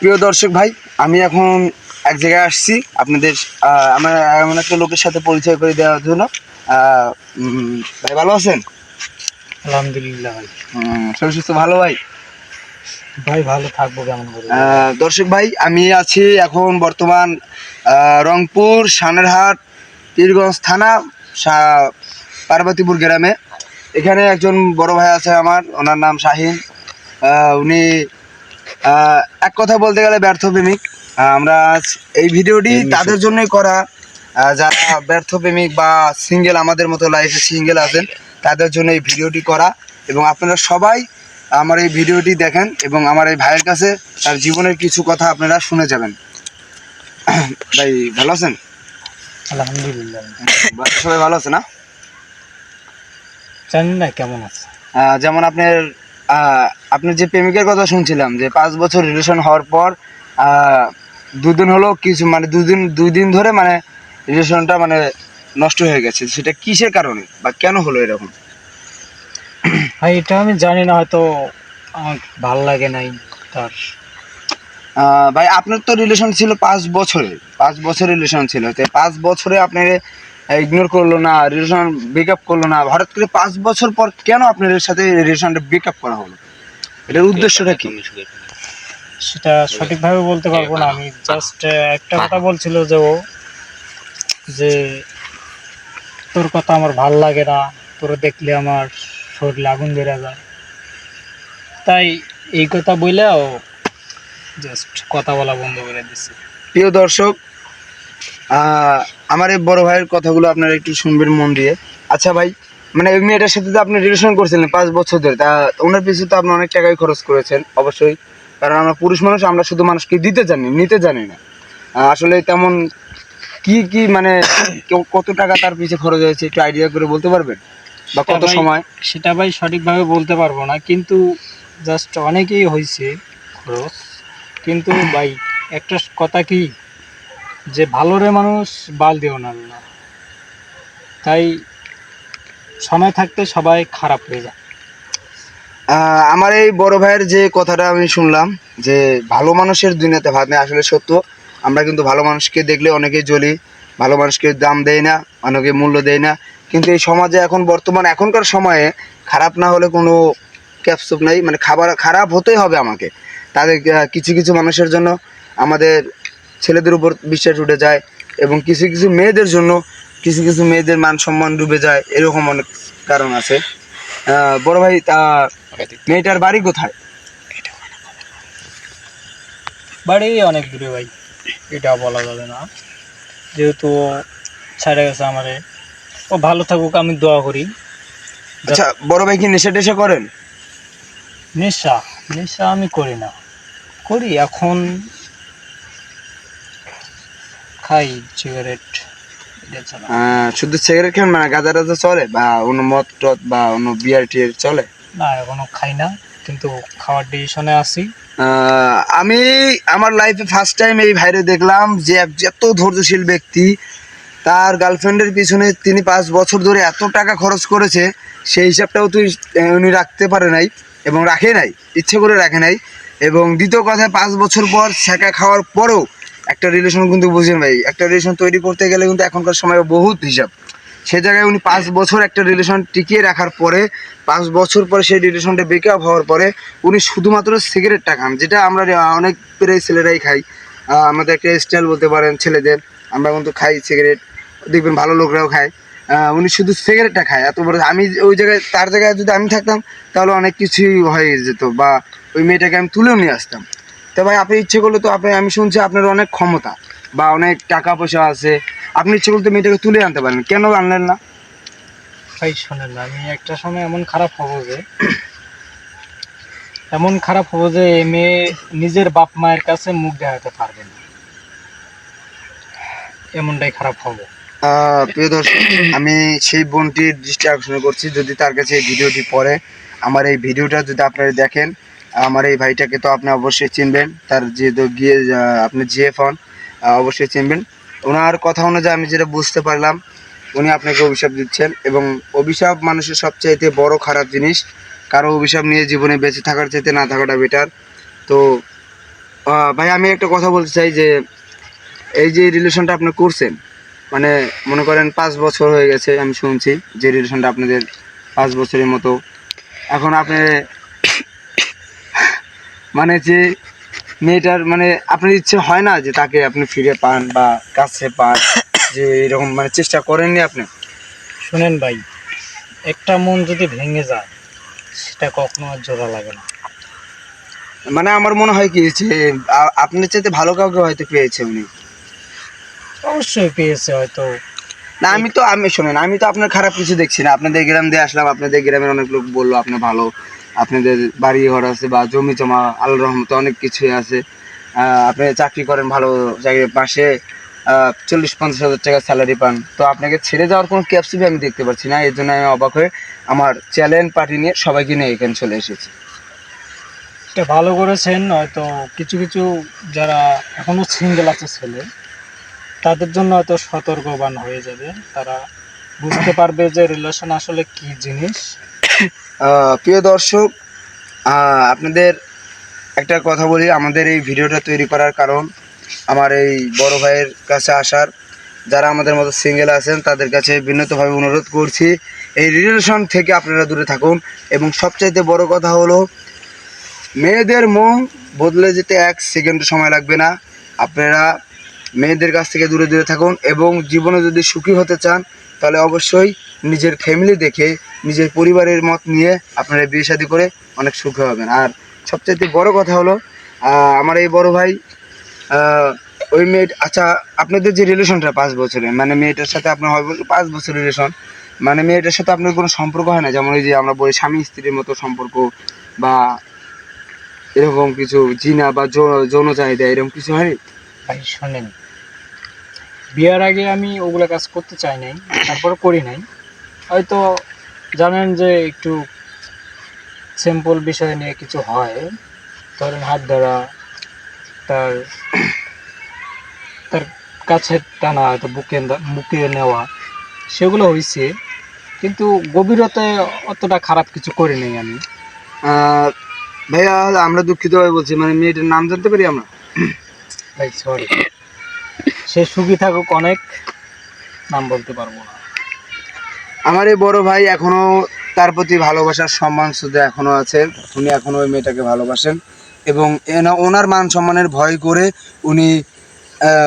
প্রিয় দর্শক ভাই আমি এখন এক জায়গায় আসছি আপনাদের আমার এমন একটা লোকের সাথে পরিচয় করে দেওয়ার জন্য। ভাই ভালো আছেন? আলহামদুলিল্লাহ ভাই। শরীর সুস্থ ভালো ভাই? ভাই ভালো থাকব কেমন করে? দর্শক ভাই আমি আছি এখন বর্তমান রংপুর সানেরহাট পীরগঞ্জ থানা পার্বতীপুর গ্রামে। এখানে একজন বড় ভাই আছে আমার ওনার নাম শাহিন। উনি এক কথা বলতে গেলে ব্যর্থ প্রেমিক। আমরা এই ভিডিওটি তাদের জন্যই করা। যারা ব্যর্থ প্রেমিক বা সিঙ্গেল আমাদের মতো লাইফে সিঙ্গেল আছেন তাদের জন্য এই ভিডিওটি করা। এবং আপনারা সবাই আমার এই ভিডিওটি দেখেন এবং আমার এই ভাইয়ের কাছে তার জীবনের কিছু কথা আপনারা শুনে যাবেন। ভাই ভালো আছেন? আলহামদুলিল্লাহ। সবাই ভালো আছে না? জানি না কেমন আছে। যেমন আপনার আপনার যে প্রেমিকের কথা শুনছিলাম যে পাঁচ বছর রিলেশন হওয়ার পর দুদিন হলো কিছু মানে দুদিন দুই দিন ধরে মানে রিলেশনটা মানে নষ্ট হয়ে গেছে। সেটা কিসের কারণে বা কেন হলো এরকম? ভাই এটা আমি জানি না হয়তো আমার ভালো লাগে নাই তার। ভাই আপনার তো রিলেশন ছিল পাঁচ বছরে পাঁচ বছর রিলেশন ছিল। তো পাঁচ বছরে আপনার ইগনোর করল না রিলেশন ব্রেকআপ করল না। হঠাৎ করে পাঁচ বছর পর কেন আপনার সাথে রিলেশনটা ব্রেকআপ করা হলো? এটার উদ্দেশ্যটা কি? সেটা সঠিকভাবে বলতে পারব না। আমি জাস্ট একটা কথা বলছিল যে ও যে তোর কথা আমার ভালো লাগে না তোর দেখলে আমার শরীরে আগুন বেড়ে যায়। তাই এই কথা বলে ও জাস্ট কথা বলা বন্ধ করে দিচ্ছে প্রিয় দর্শক আমার এই বড় ভাইয়ের কথাগুলো আপনারা একটু শুনবেন মন দিয়ে। আচ্ছা ভাই মানে ওই মেয়েটার সাথে তো আপনি রিলেশন করছিলেন পাঁচ বছর ধরে তা ওনার পিছনে তো আপনি অনেক টাকাই খরচ করেছেন অবশ্যই। কারণ আমরা পুরুষ মানুষ আমরা শুধু মানুষকে দিতে জানি নিতে জানি না। আসলে তেমন কি কি মানে কত টাকা তার পিছে খরচ হয়েছে একটু আইডিয়া করে বলতে পারবেন? বা কত সময়? সেটা ভাই সঠিকভাবে বলতে পারব না কিন্তু জাস্ট অনেকেই হয়েছে খরচ। কিন্তু ভাই একটা কথা কি যে ভালো রে মানুষ, বাল দিও না তাই সময় থাকতে সবাই খারাপ হয়ে যায়। আমার এই বড় ভাইয়ের যে কথাটা আমি শুনলাম, যে ভালো মানুষের দুনিয়াতে ভাত নেই, আসলে সত্য। আমরা কিন্তু ভালো মানুষকে দেখলে অনেকেই জ্বলি, ভালো মানুষকে দাম দেয় না, অনেকে মূল্য দেয় না। কিন্তু এই সমাজে এখন বর্তমান, এখনকার সময়ে খারাপ না হলে কোনো ক্যাপসুপ নাই মানে খাবার খারাপ হতেই হবে আমাকে। তাদের কিছু কিছু মানুষের জন্য আমাদের ছেলেদের উপর বিশ্বাস উঠে যায় এবং কিছু কিছু মেয়েদের জন্য কিছু কিছু মেয়েদের মান সম্মান ডুবে যায় এরকম অনেক কারণ আছে। বড় ভাই তা মেয়েটার বাড়ি কোথায়? বাড়ি অনেক দূরে ভাই এটা বলা যাবে না। যেহেতু ছেড়ে গেছে আমারে। ও ভালো থাকুক আমি দোয়া করি। আচ্ছা বড় ভাই কি নেশা টেশা করেন? নেশা নেশা আমি করি না। করি এখন খাই সিগারেট শুধু সিগারেট খান মানে গাঁজা টাজা চলে বা অন্য মদ টদ বা অন্য বিয়ার টিয়ার চলে? না এখনও খাই না কিন্তু খাওয়ার ডিসিশনে আছি। আমি আমার লাইফে ফার্স্ট টাইম এই ভাইরে দেখলাম যে এত ধৈর্যশীল ব্যক্তি তার গার্লফ্রেন্ডের পিছনে তিনি পাঁচ বছর ধরে এত টাকা খরচ করেছে সেই হিসাবটাও তুই উনি রাখতে পারে নাই এবং রাখে নাই ইচ্ছে করে রাখে নাই। এবং দ্বিতীয় কথায় পাঁচ বছর পর ছেঁকা খাওয়ার পরেও একটা রিলেশন কিন্তু বুঝেন ভাই, একটা রিলেশন তৈরি করতে গেলে কিন্তু এখনকার সময় বহুত হিসাব। সে জায়গায় উনি পাঁচ বছর একটা রিলেশন টিকিয়ে রাখার পরে, পাঁচ বছর পরে সেই রিলেশনটা ব্রেকআপ হওয়ার পরে উনি শুধুমাত্র সিগারেটটা খান, যেটা আমরা অনেক প্রায় ছেলেরাই খাই। আমাদের একটা স্টাইল বলতে পারেন ছেলেদের, আমরা কিন্তু খাই সিগারেট দেখবেন ভালো লোকরাও খায়। উনি শুধু সিগারেটটা খায়, এত বড় আমি ওই জায়গায়, তার জায়গায় যদি আমি থাকতাম, তাহলে অনেক কিছুই হয়ে যেত, বা ওই মেয়েটাকে আমি তুলেও নিয়ে আসতাম। তো ভাই আপনি ইচ্ছে করলে তো আপনি আমি শুনছি আপনার অনেক ক্ষমতা বা অনেক টাকা পয়সা আছে। আপনি ইচ্ছে করলে তো মেয়েটাকে তুলে আনতে পারেন। কেন আনলেন না? ভাই শোনেন না, আমি একটা সময় এমন খারাপ হব যে এমন খারাপ হব যে এই মেয়ে নিজের বাপ মায়ের কাছে মুখ দেখাতে পারবে না। এমনটাই খারাপ হব। প্রিয় দর্শক আমি সেই বোনটির দৃষ্টি আকর্ষণ করছি। যদি তার কাছে এই ভিডিওটি পড়ে আমার এই ভিডিওটা যদি আপনারা দেখেন আমার এই ভাইটাকে তো আপনি অবশ্যই চিনবেন, তার যেহেতু গিয়ে আপনি জিএফ হন অবশ্যই চিনবেন। ওনার কথা অনুযায়ী আমি যেটা বুঝতে পারলাম, উনি আপনাকে অভিশাপ দিচ্ছেন এবং অভিশাপ মানুষের সবচাইতে বড় খারাপ জিনিস, কারও অভিশাপ নিয়ে জীবনে বেঁচে থাকার চাইতে না থাকাটা বেটার তো ভাই, আমি একটা কথা বলতে চাই যে, এই যে রিলেশনটা আপনি করছেন মানে মনে করেন পাঁচ বছর হয়ে গেছে আমি শুনছি যে রিলেশনটা আপনাদের পাঁচ বছরের মতো। এখন আপনি মানে যে মেয়েটার মানে আপনার ইচ্ছে হয় না যে তাকে আপনি ফিরে পান বা কাছে পান যে এরকম মানে চেষ্টা করেননি আপনি? শুনেন ভাই একটা মন যদি ভেঙে যায় সেটা কখনো আর জোড়া লাগে না। মানে আমার মনে হয় কি যে আপনার চাইতে ভালো কাউকে হয়তো পেয়েছে উনি। অবশ্যই পেয়েছে হয়তো। না আমি তো আমি শোনেন আমি তো আপনার খারাপ কিছু দেখছি না। আপনাদের গ্রাম দিয়ে আসলাম আপনাদের গ্রামের অনেক লোক বলল আপনি ভালো। আপনাদের বাড়ি ঘর আছে বা জমি জমা আল্লাহ রহমতে অনেক কিছুই আছে। আপনি চাকরি করেন ভালো চাকরি মাসে চল্লিশ, পঞ্চাশ হাজার টাকা স্যালারি পান। তো আপনাকে ছেড়ে যাওয়ার কোনো ক্যাপসিপি আমি দেখতে পাচ্ছি না, এর জন্য আমি অবাক হয়ে আমার চ্যালেঞ্জ পার্টি নিয়ে সবাইকে নিয়ে এখানে চলে এসেছি। এটা ভালো করেছেন, হয়তো কিছু কিছু যারা এখনও সিঙ্গেল আছে ছেলে, তাদের জন্য হয়তো সতর্কবান হয়ে যাবে। তারা বুঝতে পারবে যে রিলেশন আসলে কি জিনিস। প্রিয় দর্শক আপনাদের একটা কথা বলি, আমাদের এই ভিডিওটা তৈরি করার কারণ আমার এই বড় ভাইয়ের কাছে আসার। যারা আমাদের মতো সিঙ্গেল আছেন, তাদের কাছে বিনীতভাবে অনুরোধ করছি, এই রিলেশন থেকে আপনারা দূরে থাকুন। এবং সবচাইতে বড় কথা হলো, মেয়েদের মন বদলে যেতে এক সেকেন্ড সময় লাগবে না। আপনারা মেয়েদের কাছ থেকে দূরে দূরে থাকুন এবং জীবনে যদি সুখী হতে চান, তাহলে অবশ্যই নিজের ফ্যামিলি দেখে নিজের পরিবারের মত নিয়ে আপনারা বিয়ে শাদী করে অনেক সুখী হবেন। আর সবচাইতে বড় কথা হলো আমার এই বড় ভাই ওই মেয়ে আচ্ছা আপনাদের যে রিলেশনটা পাঁচ বছরের মানে মেয়েটার সাথে আপনার হয় পাঁচ বছর রিলেশন মানে মেয়েটার সাথে আপনার কোনো সম্পর্ক হয় না? যেমন ওই যে আমরা বলি স্বামী স্ত্রীর মতো সম্পর্ক বা এরকম কিছু জিনা বা যৌন চাহিদা এরকম কিছু হয়নি ভাই, শোনেন, বিয়ার আগে আমি ওগুলো কাজ করতে চাই নাই তারপর করি নাই। হয়তো জানেন যে একটু সিম্পল বিষয় নিয়ে কিছু হয়। ধরেন হাত ধরা তার তার কাছে টানা হয়তো বুকে বুকে নেওয়া সেগুলো হয়েছে কিন্তু গভীরতায় অতটা খারাপ কিছু করি নাই আমি। ভাইয়া আমরা দুঃখিত হয়ে বলছি মানে মেয়েটার নাম জানতে পারি আমরা? ভাই সরি সে সুখী থাকুক অনেক নাম বলতে পারব না। আমার এই বড় ভাই এখনও তার প্রতি ভালোবাসার সম্মান শুধু এখনও আছে। উনি এখনও ওই মেয়েটাকে ভালোবাসেন। এবং ওনার মান সম্মানের ভয় করে উনি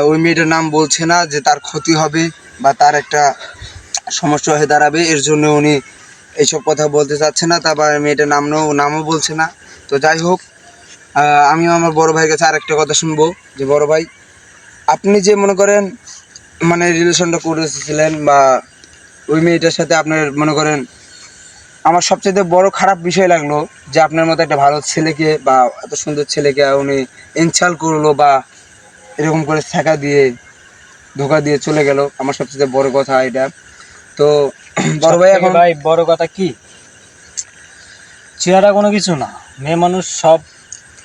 ওই মেয়েটার নাম বলছে না যে তার ক্ষতি হবে বা তার একটা সমস্যা হয়ে দাঁড়াবে। এর জন্য উনি এইসব কথা বলতে চাচ্ছে না তারপর মেয়েটার নাম নামও বলছে না। তো যাই হোক আমিও আমার বড় ভাইয়ের কাছে আরেকটা কথা শুনব। যে বড় ভাই, আপনি যে মনে করেন মানে রিলেশনটা করেছিলেন বা ওই মেয়েটার সাথে আপনার মনে করেন আমার সবচেয়ে বড় খারাপ বিষয় লাগল যে আপনার মতো একটা ভালো ছেলেকে বা এত সুন্দর ছেলেকে উনি ইনসাল করল বা এরকম করে ছেঁকা দিয়ে ধোকা দিয়ে চলে গেল। আমার সবচেয়ে বড় কথা এটা। তো বড় ভাই এখন ভাই বড় কথা কি? চেহারা কোনো কিছু না। মেয়ে মানুষ সব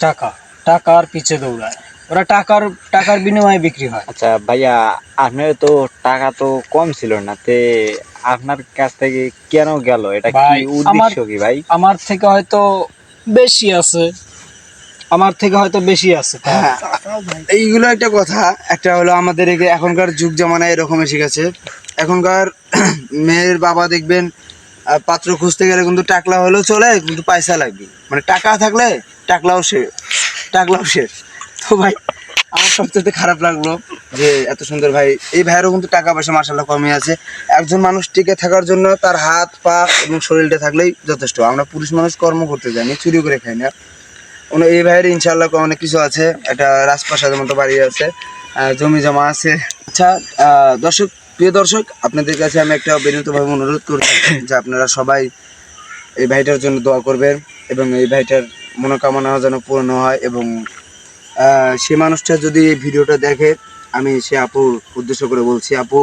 টাকা টাকার পিছে দৌড়ায়। ওরা টাকার টাকার বিনিময়ে বিক্রি হয়। আচ্ছা ভাইয়া আপনার তো টাকা তো কম ছিল না তে আপনার কাছ থেকে কেন গেল? এটা কি ভাই, উদ্দেশ্য আমার- কি ভাই? আমার থেকে হয়তো বেশি আছে। আমার থেকে হয়তো বেশি আছে হ্যাঁ, এইগুলো একটা কথা একটা হলো আমাদের এই যে এখনকার যুগ জামানায় এরকম এসে গেছে এখনকার মেয়ের বাবা দেখবেন পাত্র খুঁজতে গেলে কিন্তু টাকলা হলেও চলে কিন্তু পয়সা লাগবে। মানে টাকা থাকলে টাকলাও শেষ টাকলাও শেষ। তো ভাই, আমার সবচেয়ে খারাপ লাগল যে এত সুন্দর ভাই, এই ভাইয়েরও কিন্তু টাকা পয়সা মার্শাল্লাহ কমই আছে। একজন মানুষ টিকে থাকার জন্য তার হাত, পা এবং শরীরটা থাকলেই যথেষ্ট। আমরা পুরুষ মানুষ কর্ম করতে জানি চুরি করে খাই না। এই ভাইয়ের ইনশাল্লাহ অনেক কিছু আছে, একটা রাজপ্রাসাদের মতো বাড়ি আছে জমি জমা আছে। আচ্ছা দর্শক, প্রিয় দর্শক, আপনাদের কাছে আমি একটা বিনীতভাবে অনুরোধ করছি যে আপনারা সবাই এই ভাইটার জন্য দোয়া করবেন এবং এই ভাইটার মনোকামনা যেন পূর্ণ হয় এবং সে মানুষটা যদি এই ভিডিওটা দেখে, আমি সে আপুর উদ্দেশ্য করে বলছি, আপু,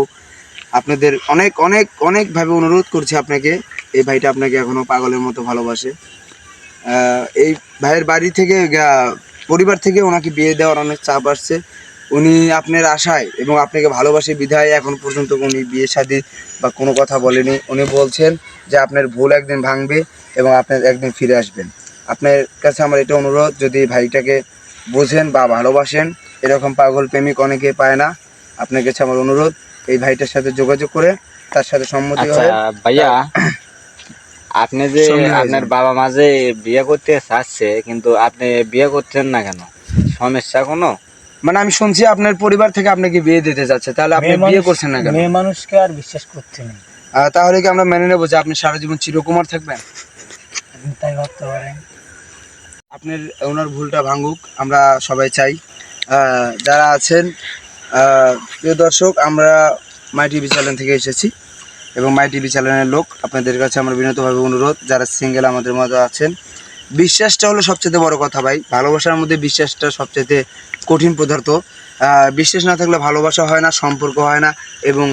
আপনাদের অনেক অনেক, অনেকভাবে অনুরোধ করছি আপনাকে। এই ভাইটা আপনাকে এখনও পাগলের মতো ভালোবাসে। এই ভাইয়ের বাড়ি থেকে পরিবার থেকে ওনাকে বিয়ে দেওয়ার অনেক চাপ আসছে। উনি আপনার আশায় এবং আপনাকে ভালোবাসে বিধায় এখন পর্যন্ত উনি বিয়ে শাদী বা কোনো কথা বলেনি। উনি বলছেন যে আপনার ভুল একদিন ভাঙবে এবং আপনার একদিন ফিরে আসবেন। আপনার কাছে আমার এটা অনুরোধ, যদি ভাইটাকে বোঝেন বা ভালোবাসেন এরকম পাগল প্রেমিক অনেকে পায় না। আপনার কাছে আমার অনুরোধ এই ভাইটার সাথে যোগাযোগ করে তার সাথে সম্মতি আচ্ছা হবে। ভাইয়া আপনি যে আপনার বাবা মা যে বিয়ে করতে চাচ্ছে কিন্তু আপনি বিয়ে করছেন না কেন? সমস্যা কোনো? মানে আমি শুনছি আপনার পরিবার থেকে আপনাকে বিয়ে দিতে যাচ্ছে তাহলে আপনি বিয়ে করছেন না কেন? মেয়ে মানুষকে আর বিশ্বাস করতে নেই। তাহলে কি আমরা মেনে নেব যে আপনি সারা জীবন চিরকুমার থাকবেন? তাই ভাবতে পারেন আপনার ওনার ভুলটা ভাঙুক, আমরা সবাই চাই। যারা আছেন প্রিয় দর্শক, আমরা মাই টিভি চ্যানেল থেকে এসেছি এবং মাই টিভি চ্যানেলের লোক, আপনাদের কাছে আমার বিনীতভাবে অনুরোধ, যারা সিঙ্গেল আমাদের মধ্যে আছেন। বিশ্বাসটা হলো সবচেয়ে বড় কথা ভাই, ভালোবাসার মধ্যে বিশ্বাসটা সবচেয়ে কঠিন পদার্থ। বিশ্বাস না থাকলে ভালোবাসা হয় না, সম্পর্ক হয় না এবং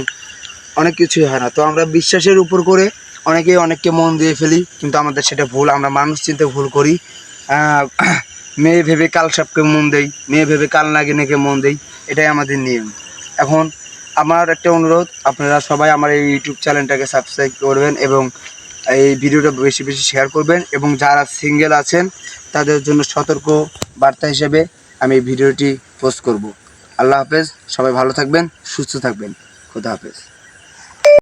অনেক কিছুই হয় না। তো আমরা বিশ্বাসের উপর করে অনেকেই অনেককে মন দিয়ে ফেলি, কিন্তু আমাদের সেটা ভুল, আমরা মানুষ চিনতে ভুল করি। মেয়ে ভেবে কাল সাপকে মন দেই, মেয়ে ভেবে কাল নাগিনেকে মন দেই, এটাই আমাদের নিয়ম। এখন আমার একটা অনুরোধ, আপনারা সবাই আমার এই ইউটিউব চ্যানেলটাকে সাবস্ক্রাইব করবেন এবং এই ভিডিওটা বেশি বেশি শেয়ার করবেন এবং যারা সিঙ্গেল আছেন, তাদের জন্য সতর্ক বার্তা হিসেবে আমি এই ভিডিওটি পোস্ট করব। আল্লাহ হাফেজ, সবাই ভালো থাকবেন, সুস্থ থাকবেন। খুদা হাফেজ।